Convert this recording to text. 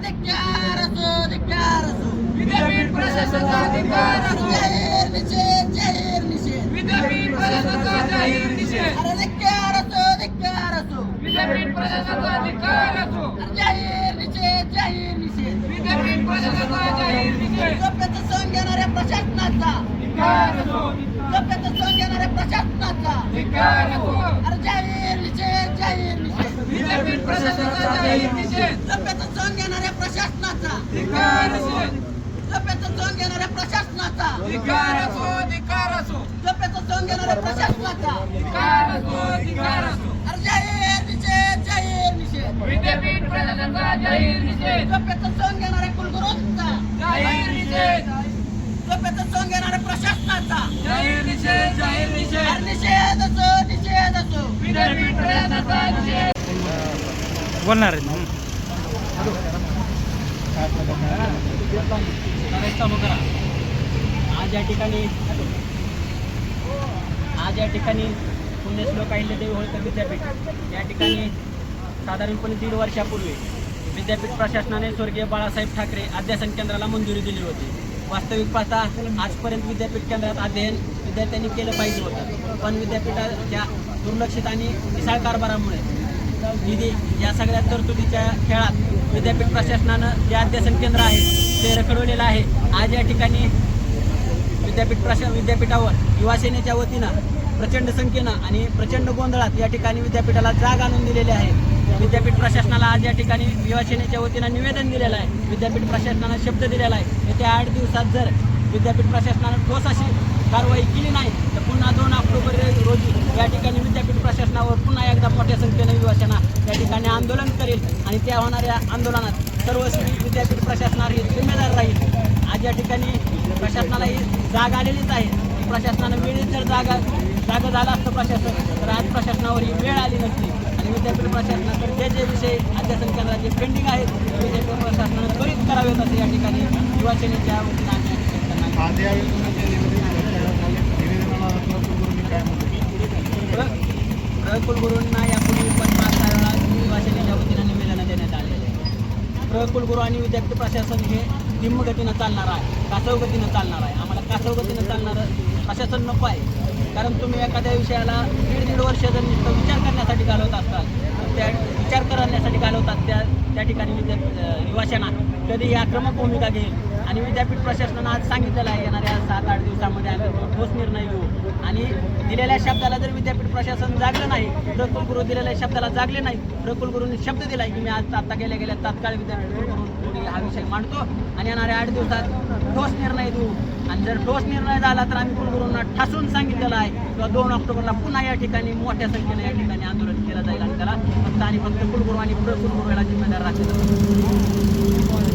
धिक्कार असो धिक्कार असो विद्यापीठ प्रशासनाचा अधिकार असो जाहीर निषेध जाहीर निषेध विद्यापीठ प्रशासनाचा जाहीर निषेध अरे धिक्कार असो धिक्कार असो विद्यापीठ प्रशासनाचा अधिकार असो जाहीर निषेध जाहीर निषेध विद्यापीठ प्रशासनाचा जाहीर निषेध गप्प्याचं सण घेणाऱ्या प्रशासनाचा धिक्कार असो गप्प्याचं सण घेणाऱ्या प्रशासनाचा धिक्कार असो अरे जाहीर निषेध जाहीर निषेध विद्यापीठ प्रशासनाचा जाहीर निषेध गप्प्याचं सण घेणाऱ्या प्रशासनाचा धिक्कार असो गप्प्याचं सण घेणाऱ्या प्रशासनाचा धिक्कार असो धिक्कार असो. गप्प्याचं सण घेणाऱ्या प्रशासनाचा. धिक्कार असो धिक्कार असो. अरे जाहीर निषेध जाहीर निषेध. विद्यापीठ प्रशासनाचा जाहीर निषेध. गप्प्याचं सण घेणाऱ्या कुलगुरूंचा. जाहीर निषेध. गप्प्याचं सण घेणाऱ्या प्रशासनाचा. जाहीर निषेध जाहीर अरे निषेध निषेध असो निषेध असो. विद्यापीठ प्रशासनाचा निषेध. बोलणार आहेत. आज या ठिकाणी आज या ठिकाणी पुण्यश्लोक अहिल्यादेवी होळकर विद्यापीठ. या ठिकाणी साधारणपणे दीड वर्षापूर्वी विद्यापीठ प्रशासनाने स्वर्गीय बाळासाहेब ठाकरे अध्यासन केंद्राला मंजुरी दिली होती. वास्तविक पाहता आजपर्यंत विद्यापीठ केंद्रात अध्ययन विद्यार्थ्यांनी केलं पाहिजे होतं. पण विद्यापीठाच्या दुर्लक्षित आणि विशाळ कारभारामुळे निधी या सगळ्या तरतुदीच्या खेळात विद्यापीठ प्रशासनानं जे अध्यासन केंद्र आहे ते रखडवलेलं आहे. आज या ठिकाणी विद्यापीठ प्रशा विद्यापीठावर युवा सेनेच्या वतीनं प्रचंड संख्येनं आणि प्रचंड गोंधळात या ठिकाणी विद्यापीठाला जाग आणून दिलेली आहे. विद्यापीठ प्रशासनाला आज या ठिकाणी युवा सेनेच्या वतीनं निवेदन दिलेलं आहे. विद्यापीठ प्रशासनानं शब्द दिलेला आहे. येत्या आठ दिवसात जर विद्यापीठ प्रशासनानं ठोस अशी कारवाई केली नाही तर पुन्हा दोन ऑक्टोबर रोजी या ठिकाणी विद्यापीठ प्रशासनावर पुन्हा एकदा मोठ्या संख्येनं युवा सेना या ठिकाणी आंदोलन करेल आणि त्या होणाऱ्या आंदोलनात सर्वस्वी विद्यापीठ प्रशासनावर जिम्मेदार राहील. आज या ठिकाणी प्रशासनाला ही जाग आलेलीच आहे. प्रशासनानं वेळेत जर जागा जागा झालं असतं प्रशासन तर आज प्रशासनावर ही वेळ आली नसती. आणि विद्यापीठ प्रशासनाकडे जे जे विषय अध्यासन केंद्राचे पेंडिंग आहेत ते विद्यापीठ प्रशासनानं त्वरित करावेत असं या ठिकाणी युवा सेनेच्या वतीनं आम्ही या ठिकाणी त्यांना प्र- प्र कुलगुरूंना यापूर्वी पण पाच सहा वेळा युवा सेनेच्या वतीनं निवेदनं देण्यात आलेले आहे प्र कुलगुरू आणि विद्यापीठ प्रशासन हे निम्म गतीनं चालणार आहे कासव गतीनं चालणार आहे. आम्हाला कासव गतीनं चालणारं प्रशासन नको आहे. कारण तुम्ही एखाद्या विषयाला दीड दीड वर्ष जर नुसतं विचार करण्यासाठी घालवत असताल तर त्या विचार करण्यासाठी घालवतात त्या त्या ठिकाणी विद्या युवाशांना कधी ही आक्रमक भूमिका घेईल. आणि विद्यापीठ प्रशासनानं आज सांगितलेलं आहे येणाऱ्या सात आठ दिवसामध्ये आम्ही ठोस निर्णय घेऊ. आणि दिलेल्या शब्दाला जर विद्यापीठ प्रशासन जागलं नाही प्रकुलगुरू दिलेल्या शब्दाला जागले नाही प्रकुलगुरूंनी शब्द दिलाय की मी आज आत्ता गेल्या गेल्या तात्काळ विद्यापीठ कुलगुरू हा विषय मांडतो आणि येणाऱ्या आठ दिवसात ठोस निर्णय देऊ. आणि जर ठोस निर्णय झाला तर आम्ही कुलगुरूंना ठासून सांगितलेलं आहे किंवा दोन ऑक्टोबरला पुन्हा या ठिकाणी मोठ्या संख्येने या ठिकाणी आंदोलन केलं जाईल आणि त्याला फक्त आणि फक्त कुलगुरू आणि प्रकुलगुरू याला जिम्मेदार राखले